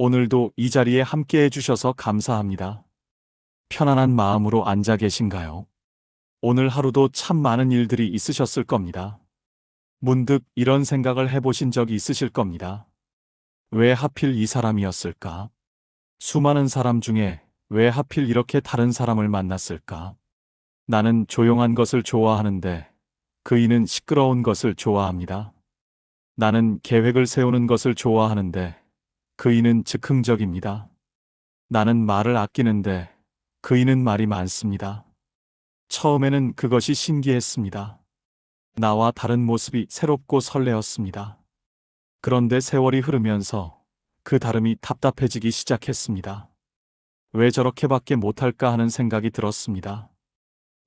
오늘도 이 자리에 함께 해주셔서 감사합니다. 편안한 마음으로 앉아 계신가요? 오늘 하루도 참 많은 일들이 있으셨을 겁니다. 문득 이런 생각을 해보신 적이 있으실 겁니다. 왜 하필 이 사람이었을까? 수많은 사람 중에 왜 하필 이렇게 다른 사람을 만났을까? 나는 조용한 것을 좋아하는데 그이는 시끄러운 것을 좋아합니다. 나는 계획을 세우는 것을 좋아하는데 그이는 즉흥적입니다. 나는 말을 아끼는데 그이는 말이 많습니다. 처음에는 그것이 신기했습니다. 나와 다른 모습이 새롭고 설레었습니다. 그런데 세월이 흐르면서 그 다름이 답답해지기 시작했습니다. 왜 저렇게밖에 못할까 하는 생각이 들었습니다.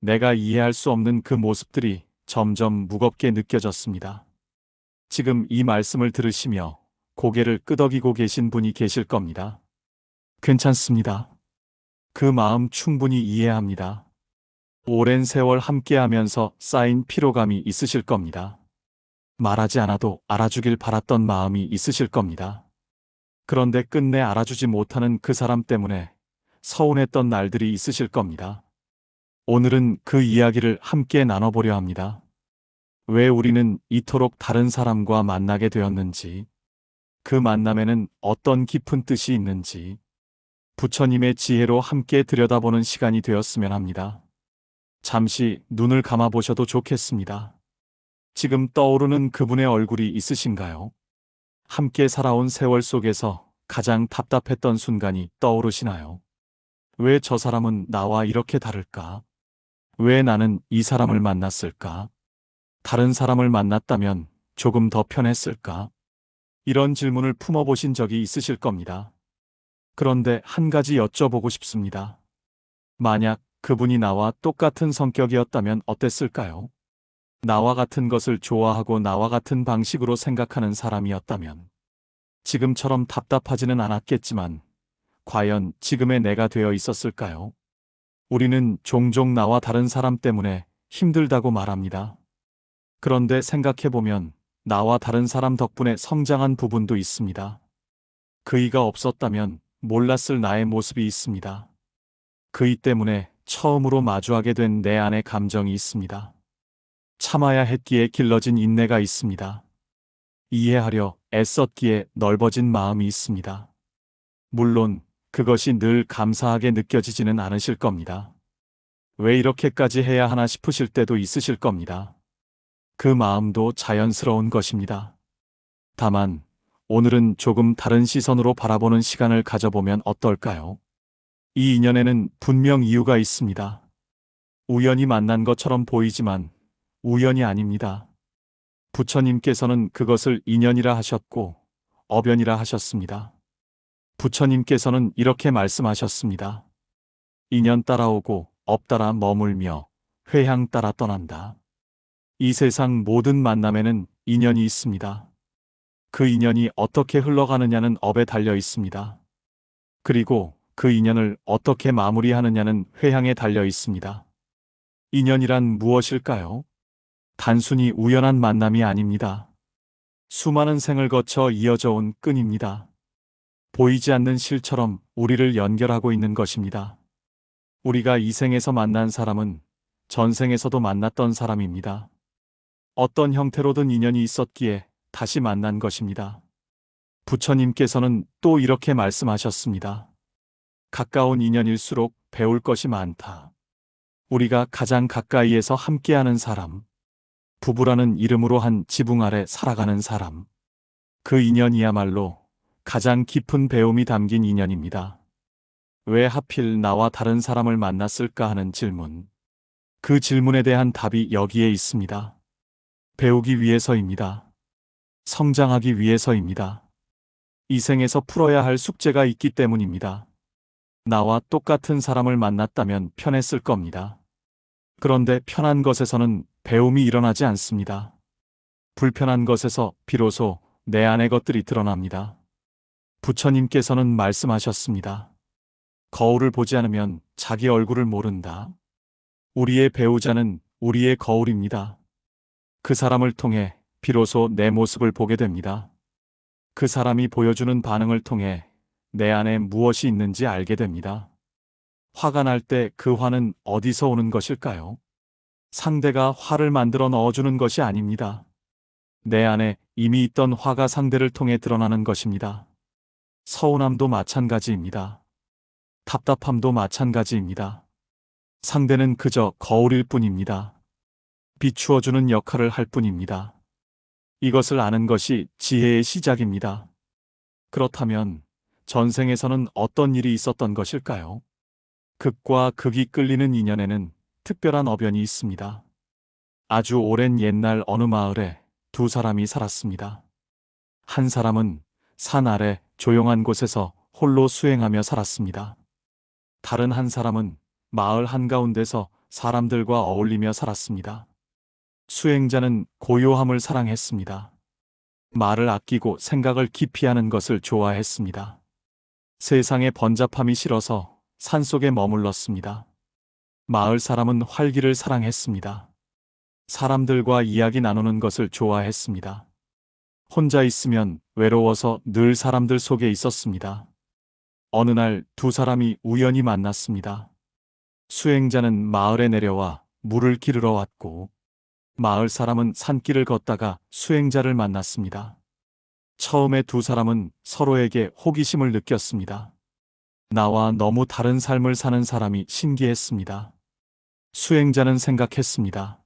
내가 이해할 수 없는 그 모습들이 점점 무겁게 느껴졌습니다. 지금 이 말씀을 들으시며 고개를 끄덕이고 계신 분이 계실 겁니다. 괜찮습니다. 그 마음 충분히 이해합니다. 오랜 세월 함께하면서 쌓인 피로감이 있으실 겁니다. 말하지 않아도 알아주길 바랐던 마음이 있으실 겁니다. 그런데 끝내 알아주지 못하는 그 사람 때문에 서운했던 날들이 있으실 겁니다. 오늘은 그 이야기를 함께 나눠보려 합니다. 왜 우리는 이토록 다른 사람과 만나게 되었는지, 그 만남에는 어떤 깊은 뜻이 있는지, 부처님의 지혜로 함께 들여다보는 시간이 되었으면 합니다. 잠시 눈을 감아보셔도 좋겠습니다. 지금 떠오르는 그분의 얼굴이 있으신가요? 함께 살아온 세월 속에서 가장 답답했던 순간이 떠오르시나요? 왜 저 사람은 나와 이렇게 다를까? 왜 나는 이 사람을 만났을까? 다른 사람을 만났다면 조금 더 편했을까? 이런 질문을 품어보신 적이 있으실 겁니다. 그런데 한 가지 여쭤보고 싶습니다. 만약 그분이 나와 똑같은 성격이었다면 어땠을까요? 나와 같은 것을 좋아하고 나와 같은 방식으로 생각하는 사람이었다면 지금처럼 답답하지는 않았겠지만 과연 지금의 내가 되어 있었을까요? 우리는 종종 나와 다른 사람 때문에 힘들다고 말합니다. 그런데 생각해보면 나와 다른 사람 덕분에 성장한 부분도 있습니다. 그이가 없었다면 몰랐을 나의 모습이 있습니다. 그이 때문에 처음으로 마주하게 된 내 안의 감정이 있습니다. 참아야 했기에 길러진 인내가 있습니다. 이해하려 애썼기에 넓어진 마음이 있습니다. 물론 그것이 늘 감사하게 느껴지지는 않으실 겁니다. 왜 이렇게까지 해야 하나 싶으실 때도 있으실 겁니다. 그 마음도 자연스러운 것입니다. 다만 오늘은 조금 다른 시선으로 바라보는 시간을 가져보면 어떨까요? 이 인연에는 분명 이유가 있습니다. 우연히 만난 것처럼 보이지만 우연이 아닙니다. 부처님께서는 그것을 인연이라 하셨고 어변이라 하셨습니다. 부처님께서는 이렇게 말씀하셨습니다. 인연 따라오고 업 따라 머물며 회향 따라 떠난다. 이 세상 모든 만남에는 인연이 있습니다. 그 인연이 어떻게 흘러가느냐는 업에 달려 있습니다. 그리고 그 인연을 어떻게 마무리하느냐는 회향에 달려 있습니다. 인연이란 무엇일까요? 단순히 우연한 만남이 아닙니다. 수많은 생을 거쳐 이어져 온 끈입니다. 보이지 않는 실처럼 우리를 연결하고 있는 것입니다. 우리가 이 생에서 만난 사람은 전생에서도 만났던 사람입니다. 어떤 형태로든 인연이 있었기에 다시 만난 것입니다. 부처님께서는 또 이렇게 말씀하셨습니다. 가까운 인연일수록 배울 것이 많다. 우리가 가장 가까이에서 함께하는 사람, 부부라는 이름으로 한 지붕 아래 살아가는 사람. 그 인연이야말로 가장 깊은 배움이 담긴 인연입니다. 왜 하필 나와 다른 사람을 만났을까 하는 질문. 그 질문에 대한 답이 여기에 있습니다. 배우기 위해서입니다. 성장하기 위해서입니다. 이 생에서 풀어야 할 숙제가 있기 때문입니다. 나와 똑같은 사람을 만났다면 편했을 겁니다. 그런데 편한 것에서는 배움이 일어나지 않습니다. 불편한 것에서 비로소 내 안의 것들이 드러납니다. 부처님께서는 말씀하셨습니다. 거울을 보지 않으면 자기 얼굴을 모른다. 우리의 배우자는 우리의 거울입니다. 그 사람을 통해 비로소 내 모습을 보게 됩니다. 그 사람이 보여주는 반응을 통해 내 안에 무엇이 있는지 알게 됩니다. 화가 날 때 그 화는 어디서 오는 것일까요? 상대가 화를 만들어 넣어주는 것이 아닙니다. 내 안에 이미 있던 화가 상대를 통해 드러나는 것입니다. 서운함도 마찬가지입니다. 답답함도 마찬가지입니다. 상대는 그저 거울일 뿐입니다. 비추어주는 역할을 할 뿐입니다. 이것을 아는 것이 지혜의 시작입니다. 그렇다면 전생에서는 어떤 일이 있었던 것일까요? 극과 극이 끌리는 인연에는 특별한 어변이 있습니다. 아주 오랜 옛날 어느 마을에 두 사람이 살았습니다. 한 사람은 산 아래 조용한 곳에서 홀로 수행하며 살았습니다. 다른 한 사람은 마을 한가운데서 사람들과 어울리며 살았습니다. 수행자는 고요함을 사랑했습니다. 말을 아끼고 생각을 깊이 하는 것을 좋아했습니다. 세상의 번잡함이 싫어서 산속에 머물렀습니다. 마을 사람은 활기를 사랑했습니다. 사람들과 이야기 나누는 것을 좋아했습니다. 혼자 있으면 외로워서 늘 사람들 속에 있었습니다. 어느 날 두 사람이 우연히 만났습니다. 수행자는 마을에 내려와 물을 기르러 왔고, 마을 사람은 산길을 걷다가 수행자를 만났습니다. 처음에 두 사람은 서로에게 호기심을 느꼈습니다. 나와 너무 다른 삶을 사는 사람이 신기했습니다. 수행자는 생각했습니다.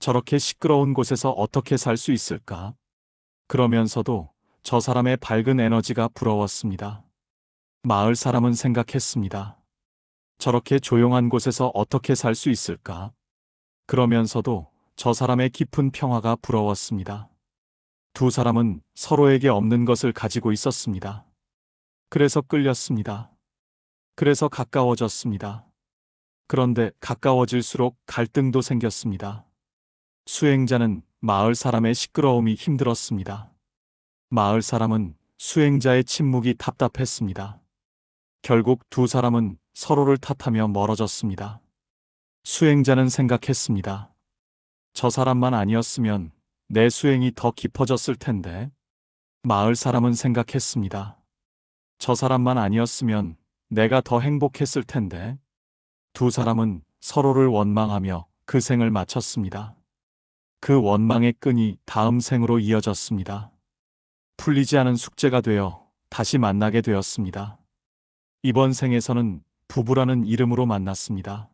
저렇게 시끄러운 곳에서 어떻게 살 수 있을까? 그러면서도 저 사람의 밝은 에너지가 부러웠습니다. 마을 사람은 생각했습니다. 저렇게 조용한 곳에서 어떻게 살 수 있을까? 그러면서도 저 사람의 깊은 평화가 부러웠습니다. 두 사람은 서로에게 없는 것을 가지고 있었습니다. 그래서 끌렸습니다. 그래서 가까워졌습니다. 그런데 가까워질수록 갈등도 생겼습니다. 수행자는 마을 사람의 시끄러움이 힘들었습니다. 마을 사람은 수행자의 침묵이 답답했습니다. 결국 두 사람은 서로를 탓하며 멀어졌습니다. 수행자는 생각했습니다. 저 사람만 아니었으면 내 수행이 더 깊어졌을 텐데. 마을 사람은 생각했습니다. 저 사람만 아니었으면 내가 더 행복했을 텐데. 두 사람은 서로를 원망하며 그 생을 마쳤습니다. 그 원망의 끈이 다음 생으로 이어졌습니다. 풀리지 않은 숙제가 되어 다시 만나게 되었습니다. 이번 생에서는 부부라는 이름으로 만났습니다.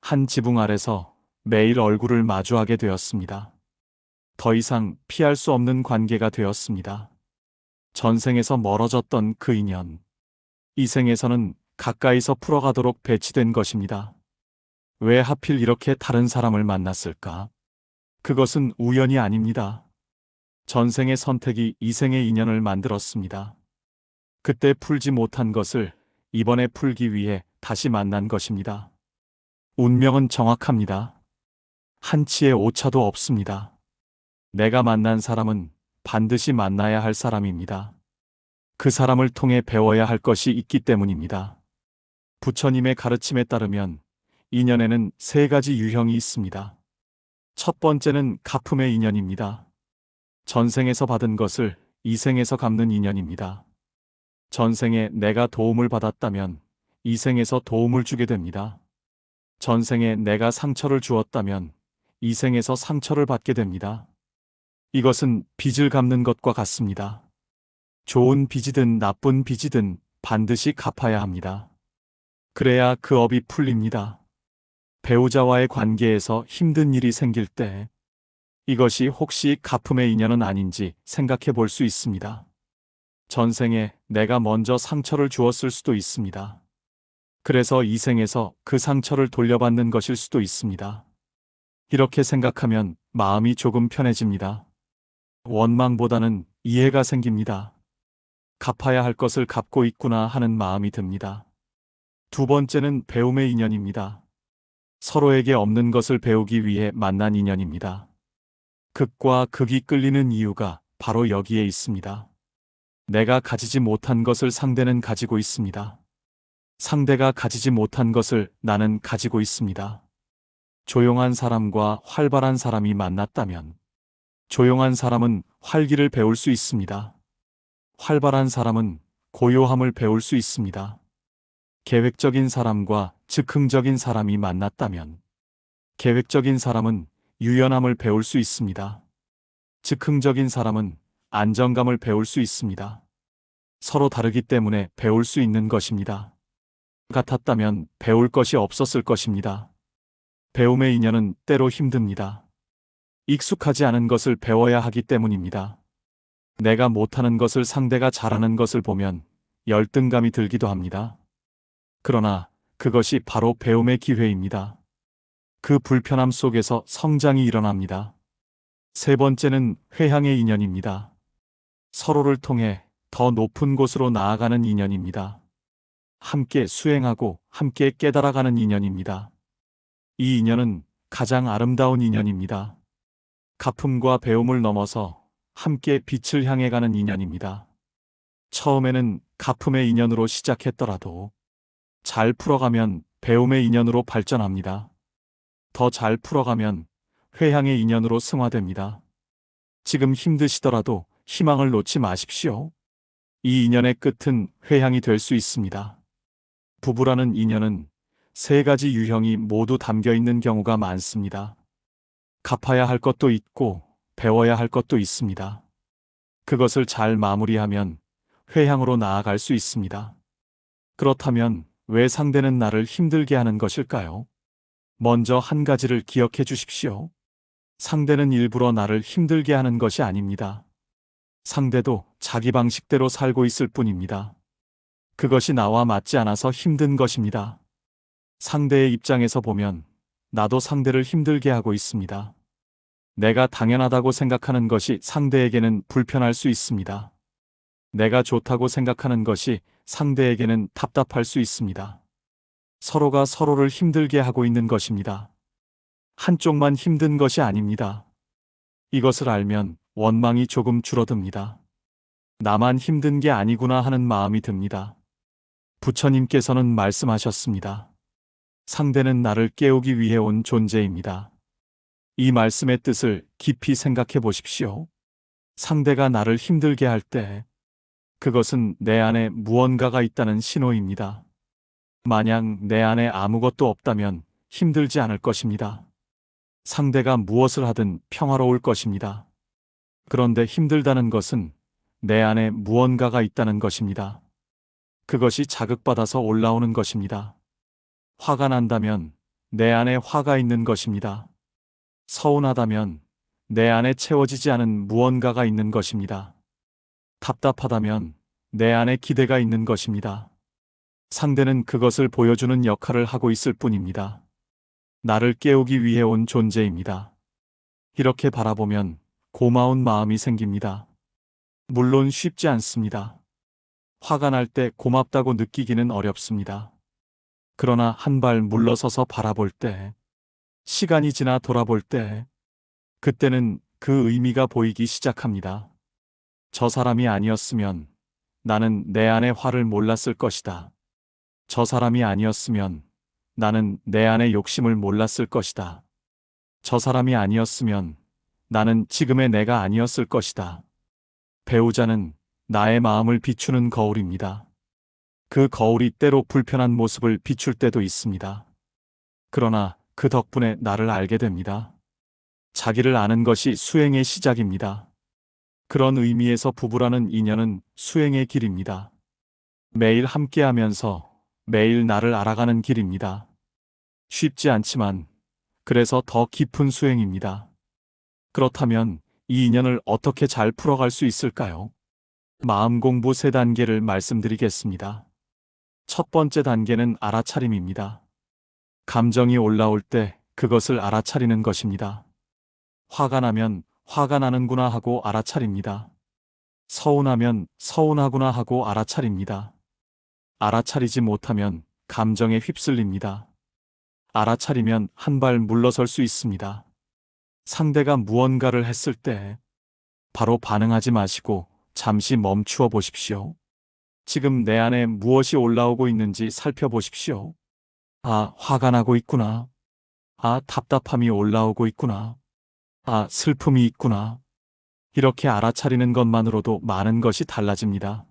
한 지붕 아래서 매일 얼굴을 마주하게 되었습니다. 더 이상 피할 수 없는 관계가 되었습니다. 전생에서 멀어졌던 그 인연. 이 생에서는 가까이서 풀어가도록 배치된 것입니다. 왜 하필 이렇게 다른 사람을 만났을까? 그것은 우연이 아닙니다. 전생의 선택이 이 생의 인연을 만들었습니다. 그때 풀지 못한 것을 이번에 풀기 위해 다시 만난 것입니다. 운명은 정확합니다. 한치의 오차도 없습니다. 내가 만난 사람은 반드시 만나야 할 사람입니다. 그 사람을 통해 배워야 할 것이 있기 때문입니다. 부처님의 가르침에 따르면 인연에는 세 가지 유형이 있습니다. 첫 번째는 가품의 인연입니다. 전생에서 받은 것을 이생에서 갚는 인연입니다. 전생에 내가 도움을 받았다면 이생에서 도움을 주게 됩니다. 전생에 내가 상처를 주었다면 이생에서 상처를 받게 됩니다. 이것은 빚을 갚는 것과 같습니다. 좋은 빚이든 나쁜 빚이든 반드시 갚아야 합니다. 그래야 그 업이 풀립니다. 배우자와의 관계에서 힘든 일이 생길 때 이것이 혹시 가품의 인연은 아닌지 생각해 볼 수 있습니다. 전생에 내가 먼저 상처를 주었을 수도 있습니다. 그래서 이 생에서 그 상처를 돌려받는 것일 수도 있습니다. 이렇게 생각하면 마음이 조금 편해집니다. 원망보다는 이해가 생깁니다. 갚아야 할 것을 갚고 있구나 하는 마음이 듭니다. 두 번째는 배움의 인연입니다. 서로에게 없는 것을 배우기 위해 만난 인연입니다. 극과 극이 끌리는 이유가 바로 여기에 있습니다. 내가 가지지 못한 것을 상대는 가지고 있습니다. 상대가 가지지 못한 것을 나는 가지고 있습니다. 조용한 사람과 활발한 사람이 만났다면 조용한 사람은 활기를 배울 수 있습니다. 활발한 사람은 고요함을 배울 수 있습니다. 계획적인 사람과 즉흥적인 사람이 만났다면 계획적인 사람은 유연함을 배울 수 있습니다. 즉흥적인 사람은 안정감을 배울 수 있습니다. 서로 다르기 때문에 배울 수 있는 것입니다. 같았다면 배울 것이 없었을 것입니다. 배움의 인연은 때로 힘듭니다. 익숙하지 않은 것을 배워야 하기 때문입니다. 내가 못하는 것을 상대가 잘하는 것을 보면 열등감이 들기도 합니다. 그러나 그것이 바로 배움의 기회입니다. 그 불편함 속에서 성장이 일어납니다. 세 번째는 회향의 인연입니다. 서로를 통해 더 높은 곳으로 나아가는 인연입니다. 함께 수행하고 함께 깨달아가는 인연입니다. 이 인연은 가장 아름다운 인연입니다. 가품과 배움을 넘어서 함께 빛을 향해 가는 인연입니다. 처음에는 가품의 인연으로 시작했더라도 잘 풀어가면 배움의 인연으로 발전합니다. 더 잘 풀어가면 회향의 인연으로 승화됩니다. 지금 힘드시더라도 희망을 놓지 마십시오. 이 인연의 끝은 회향이 될 수 있습니다. 부부라는 인연은 세 가지 유형이 모두 담겨 있는 경우가 많습니다. 갚아야 할 것도 있고 배워야 할 것도 있습니다. 그것을 잘 마무리하면 회향으로 나아갈 수 있습니다. 그렇다면 왜 상대는 나를 힘들게 하는 것일까요? 먼저 한 가지를 기억해 주십시오. 상대는 일부러 나를 힘들게 하는 것이 아닙니다. 상대도 자기 방식대로 살고 있을 뿐입니다. 그것이 나와 맞지 않아서 힘든 것입니다. 상대의 입장에서 보면 나도 상대를 힘들게 하고 있습니다. 내가 당연하다고 생각하는 것이 상대에게는 불편할 수 있습니다. 내가 좋다고 생각하는 것이 상대에게는 답답할 수 있습니다. 서로가 서로를 힘들게 하고 있는 것입니다. 한쪽만 힘든 것이 아닙니다. 이것을 알면 원망이 조금 줄어듭니다. 나만 힘든 게 아니구나 하는 마음이 듭니다. 부처님께서는 말씀하셨습니다. 상대는 나를 깨우기 위해 온 존재입니다. 이 말씀의 뜻을 깊이 생각해 보십시오. 상대가 나를 힘들게 할 때, 그것은 내 안에 무언가가 있다는 신호입니다. 만약 내 안에 아무것도 없다면 힘들지 않을 것입니다. 상대가 무엇을 하든 평화로울 것입니다. 그런데 힘들다는 것은 내 안에 무언가가 있다는 것입니다. 그것이 자극받아서 올라오는 것입니다. 화가 난다면 내 안에 화가 있는 것입니다. 서운하다면 내 안에 채워지지 않은 무언가가 있는 것입니다. 답답하다면 내 안에 기대가 있는 것입니다. 상대는 그것을 보여주는 역할을 하고 있을 뿐입니다. 나를 깨우기 위해 온 존재입니다. 이렇게 바라보면 고마운 마음이 생깁니다. 물론 쉽지 않습니다. 화가 날 때 고맙다고 느끼기는 어렵습니다. 그러나 한 발 물러서서 바라볼 때, 시간이 지나 돌아볼 때, 그때는 그 의미가 보이기 시작합니다. 저 사람이 아니었으면 나는 내 안의 화를 몰랐을 것이다. 저 사람이 아니었으면 나는 내 안의 욕심을 몰랐을 것이다. 저 사람이 아니었으면 나는 지금의 내가 아니었을 것이다. 배우자는 나의 마음을 비추는 거울입니다. 그 거울이 때로 불편한 모습을 비출 때도 있습니다. 그러나 그 덕분에 나를 알게 됩니다. 자기를 아는 것이 수행의 시작입니다. 그런 의미에서 부부라는 인연은 수행의 길입니다. 매일 함께 하면서 매일 나를 알아가는 길입니다. 쉽지 않지만 그래서 더 깊은 수행입니다. 그렇다면 이 인연을 어떻게 잘 풀어갈 수 있을까요? 마음 공부 세 단계를 말씀드리겠습니다. 첫 번째 단계는 알아차림입니다. 감정이 올라올 때 그것을 알아차리는 것입니다. 화가 나면 화가 나는구나 하고 알아차립니다. 서운하면 서운하구나 하고 알아차립니다. 알아차리지 못하면 감정에 휩쓸립니다. 알아차리면 한 발 물러설 수 있습니다. 상대가 무언가를 했을 때 바로 반응하지 마시고 잠시 멈추어 보십시오. 지금 내 안에 무엇이 올라오고 있는지 살펴보십시오. 아, 화가 나고 있구나. 아, 답답함이 올라오고 있구나. 아, 슬픔이 있구나. 이렇게 알아차리는 것만으로도 많은 것이 달라집니다.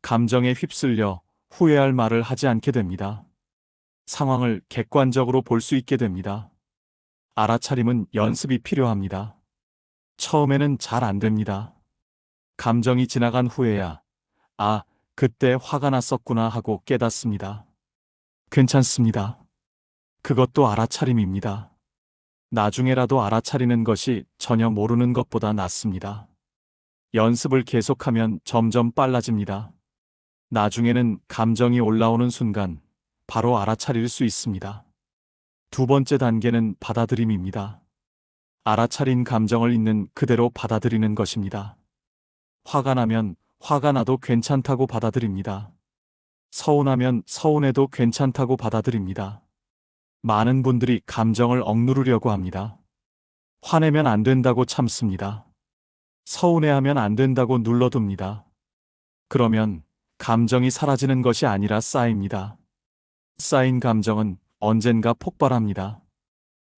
감정에 휩쓸려 후회할 말을 하지 않게 됩니다. 상황을 객관적으로 볼 수 있게 됩니다. 알아차림은 연습이 필요합니다. 처음에는 잘 안 됩니다. 감정이 지나간 후에야, 아, 그때 화가 났었구나 하고 깨닫습니다. 괜찮습니다. 그것도 알아차림입니다. 나중에라도 알아차리는 것이 전혀 모르는 것보다 낫습니다. 연습을 계속하면 점점 빨라집니다. 나중에는 감정이 올라오는 순간 바로 알아차릴 수 있습니다. 두 번째 단계는 받아들임입니다. 알아차린 감정을 있는 그대로 받아들이는 것입니다. 화가 나면 화가 나도 괜찮다고 받아들입니다. 서운하면 서운해도 괜찮다고 받아들입니다. 많은 분들이 감정을 억누르려고 합니다. 화내면 안 된다고 참습니다. 서운해하면 안 된다고 눌러둡니다. 그러면 감정이 사라지는 것이 아니라 쌓입니다. 쌓인 감정은 언젠가 폭발합니다.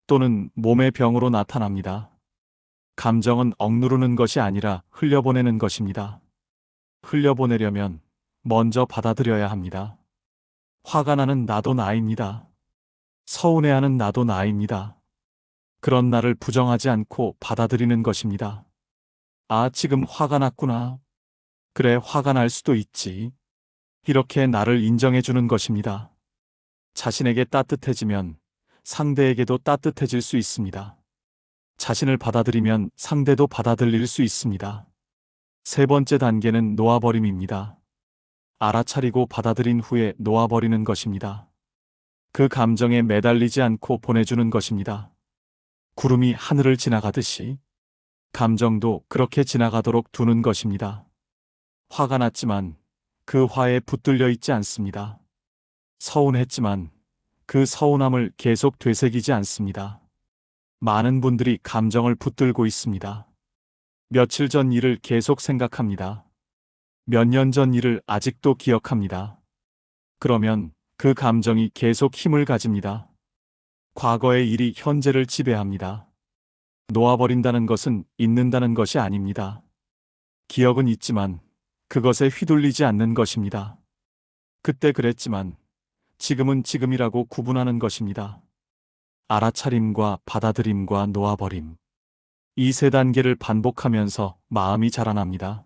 또는 몸의 병으로 나타납니다. 감정은 억누르는 것이 아니라 흘려보내는 것입니다. 흘려보내려면 먼저 받아들여야 합니다. 화가 나는 나도 나입니다. 서운해하는 나도 나입니다. 그런 나를 부정하지 않고 받아들이는 것입니다. 아, 지금 화가 났구나. 그래, 화가 날 수도 있지. 이렇게 나를 인정해 주는 것입니다. 자신에게 따뜻해지면 상대에게도 따뜻해질 수 있습니다. 자신을 받아들이면 상대도 받아들일 수 있습니다. 세 번째 단계는 놓아버림입니다. 알아차리고 받아들인 후에 놓아버리는 것입니다. 그 감정에 매달리지 않고 보내주는 것입니다. 구름이 하늘을 지나가듯이 감정도 그렇게 지나가도록 두는 것입니다. 화가 났지만 그 화에 붙들려 있지 않습니다. 서운했지만 그 서운함을 계속 되새기지 않습니다. 많은 분들이 감정을 붙들고 있습니다. 며칠 전 일을 계속 생각합니다. 몇 년 전 일을 아직도 기억합니다. 그러면 그 감정이 계속 힘을 가집니다. 과거의 일이 현재를 지배합니다. 놓아버린다는 것은 잊는다는 것이 아닙니다. 기억은 있지만 그것에 휘둘리지 않는 것입니다. 그때 그랬지만 지금은 지금이라고 구분하는 것입니다. 알아차림과 받아들임과 놓아버림. 이 세 단계를 반복하면서 마음이 자라납니다.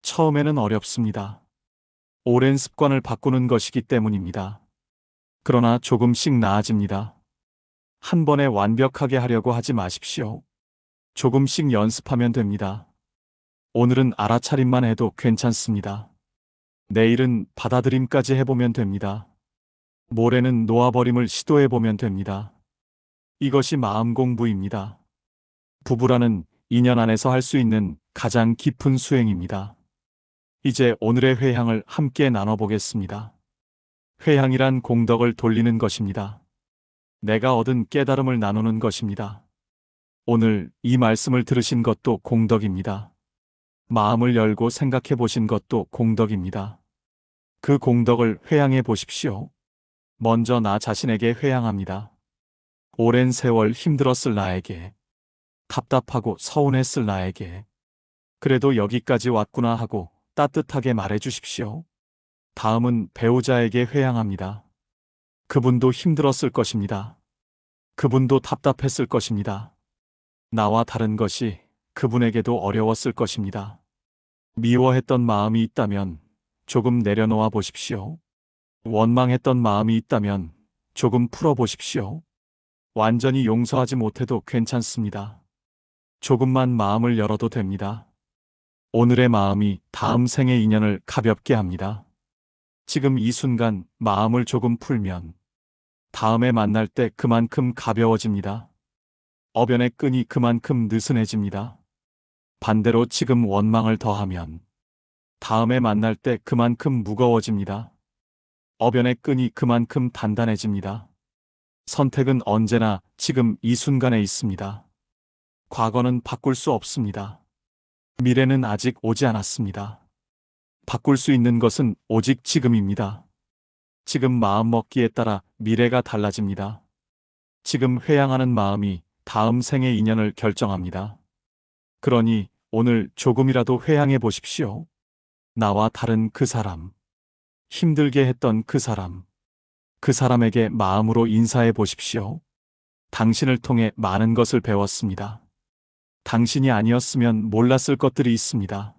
처음에는 어렵습니다. 오랜 습관을 바꾸는 것이기 때문입니다. 그러나 조금씩 나아집니다. 한 번에 완벽하게 하려고 하지 마십시오. 조금씩 연습하면 됩니다. 오늘은 알아차림만 해도 괜찮습니다. 내일은 받아들임까지 해보면 됩니다. 모레는 놓아버림을 시도해보면 됩니다. 이것이 마음 공부입니다. 부부라는 인연 안에서 할 수 있는 가장 깊은 수행입니다. 이제 오늘의 회향을 함께 나눠보겠습니다. 회향이란 공덕을 돌리는 것입니다. 내가 얻은 깨달음을 나누는 것입니다. 오늘 이 말씀을 들으신 것도 공덕입니다. 마음을 열고 생각해 보신 것도 공덕입니다. 그 공덕을 회양해 보십시오. 먼저 나 자신에게 회양합니다. 오랜 세월 힘들었을 나에게, 답답하고 서운했을 나에게, 그래도 여기까지 왔구나 하고 따뜻하게 말해 주십시오. 다음은 배우자에게 회양합니다. 그분도 힘들었을 것입니다. 그분도 답답했을 것입니다. 나와 다른 것이 그분에게도 어려웠을 것입니다. 미워했던 마음이 있다면 조금 내려놓아 보십시오. 원망했던 마음이 있다면 조금 풀어 보십시오. 완전히 용서하지 못해도 괜찮습니다. 조금만 마음을 열어도 됩니다. 오늘의 마음이 다음 생의 인연을 가볍게 합니다. 지금 이 순간 마음을 조금 풀면 다음에 만날 때 그만큼 가벼워집니다. 어변의 끈이 그만큼 느슨해집니다. 반대로 지금 원망을 더하면 다음에 만날 때 그만큼 무거워집니다. 어변의 끈이 그만큼 단단해집니다. 선택은 언제나 지금 이 순간에 있습니다. 과거는 바꿀 수 없습니다. 미래는 아직 오지 않았습니다. 바꿀 수 있는 것은 오직 지금입니다. 지금 마음 먹기에 따라 미래가 달라집니다. 지금 회양하는 마음이 다음 생의 인연을 결정합니다. 그러니 오늘 조금이라도 회양해 보십시오. 나와 다른 그 사람. 힘들게 했던 그 사람. 그 사람에게 마음으로 인사해 보십시오. 당신을 통해 많은 것을 배웠습니다. 당신이 아니었으면 몰랐을 것들이 있습니다.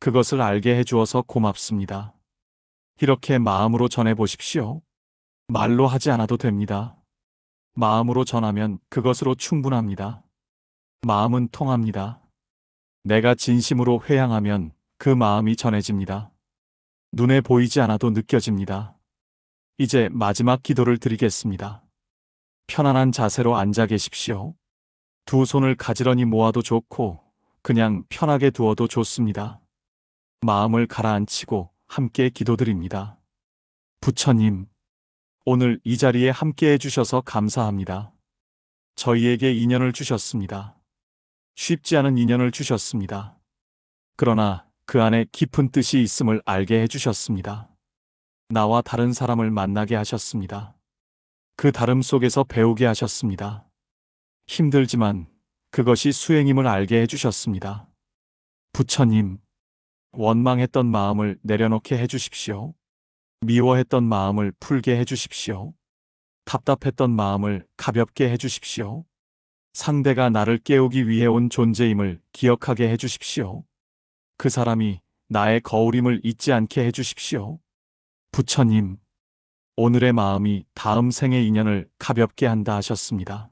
그것을 알게 해주어서 고맙습니다. 이렇게 마음으로 전해 보십시오. 말로 하지 않아도 됩니다. 마음으로 전하면 그것으로 충분합니다. 마음은 통합니다. 내가 진심으로 회양하면 그 마음이 전해집니다. 눈에 보이지 않아도 느껴집니다. 이제 마지막 기도를 드리겠습니다. 편안한 자세로 앉아 계십시오. 두 손을 가지런히 모아도 좋고 그냥 편하게 두어도 좋습니다. 마음을 가라앉히고 함께 기도드립니다. 부처님, 오늘 이 자리에 함께 해주셔서 감사합니다. 저희에게 인연을 주셨습니다. 쉽지 않은 인연을 주셨습니다. 그러나 그 안에 깊은 뜻이 있음을 알게 해주셨습니다. 나와 다른 사람을 만나게 하셨습니다. 그 다름 속에서 배우게 하셨습니다. 힘들지만 그것이 수행임을 알게 해주셨습니다. 부처님, 원망했던 마음을 내려놓게 해주십시오. 미워했던 마음을 풀게 해주십시오. 답답했던 마음을 가볍게 해주십시오. 상대가 나를 깨우기 위해 온 존재임을 기억하게 해주십시오. 그 사람이 나의 거울임을 잊지 않게 해주십시오. 부처님, 오늘의 마음이 다음 생의 인연을 가볍게 한다 하셨습니다.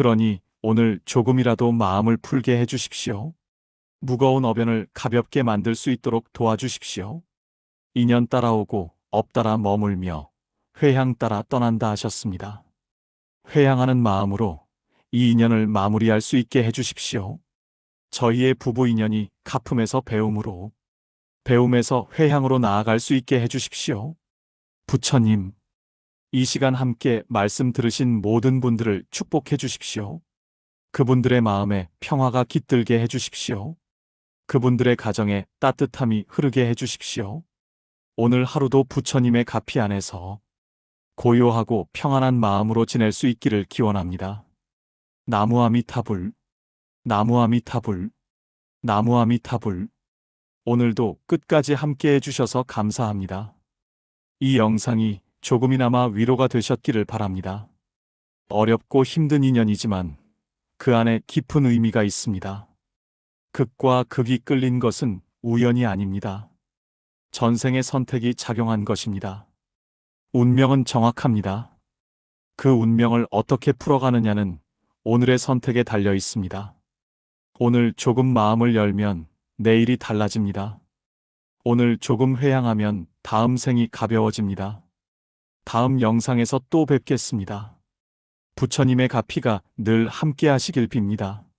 그러니 오늘 조금이라도 마음을 풀게 해주십시오. 무거운 어변을 가볍게 만들 수 있도록 도와주십시오. 인연 따라오고 업 따라 머물며 회향 따라 떠난다 하셨습니다. 회향하는 마음으로 이 인연을 마무리할 수 있게 해주십시오. 저희의 부부 인연이 가품에서 배움으로, 배움에서 회향으로 나아갈 수 있게 해주십시오. 부처님, 이 시간 함께 말씀 들으신 모든 분들을 축복해 주십시오. 그분들의 마음에 평화가 깃들게 해 주십시오. 그분들의 가정에 따뜻함이 흐르게 해 주십시오. 오늘 하루도 부처님의 가피 안에서 고요하고 평안한 마음으로 지낼 수 있기를 기원합니다. 나무아미타불, 나무아미타불, 나무아미타불. 오늘도 끝까지 함께 해주셔서 감사합니다. 이 영상이 조금이나마 위로가 되셨기를 바랍니다. 어렵고 힘든 인연이지만 그 안에 깊은 의미가 있습니다. 극과 극이 끌린 것은 우연이 아닙니다. 전생의 선택이 작용한 것입니다. 운명은 정확합니다. 그 운명을 어떻게 풀어가느냐는 오늘의 선택에 달려 있습니다. 오늘 조금 마음을 열면 내일이 달라집니다. 오늘 조금 회양하면 다음 생이 가벼워집니다. 다음 영상에서 또 뵙겠습니다. 부처님의 가피가 늘 함께 하시길 빕니다.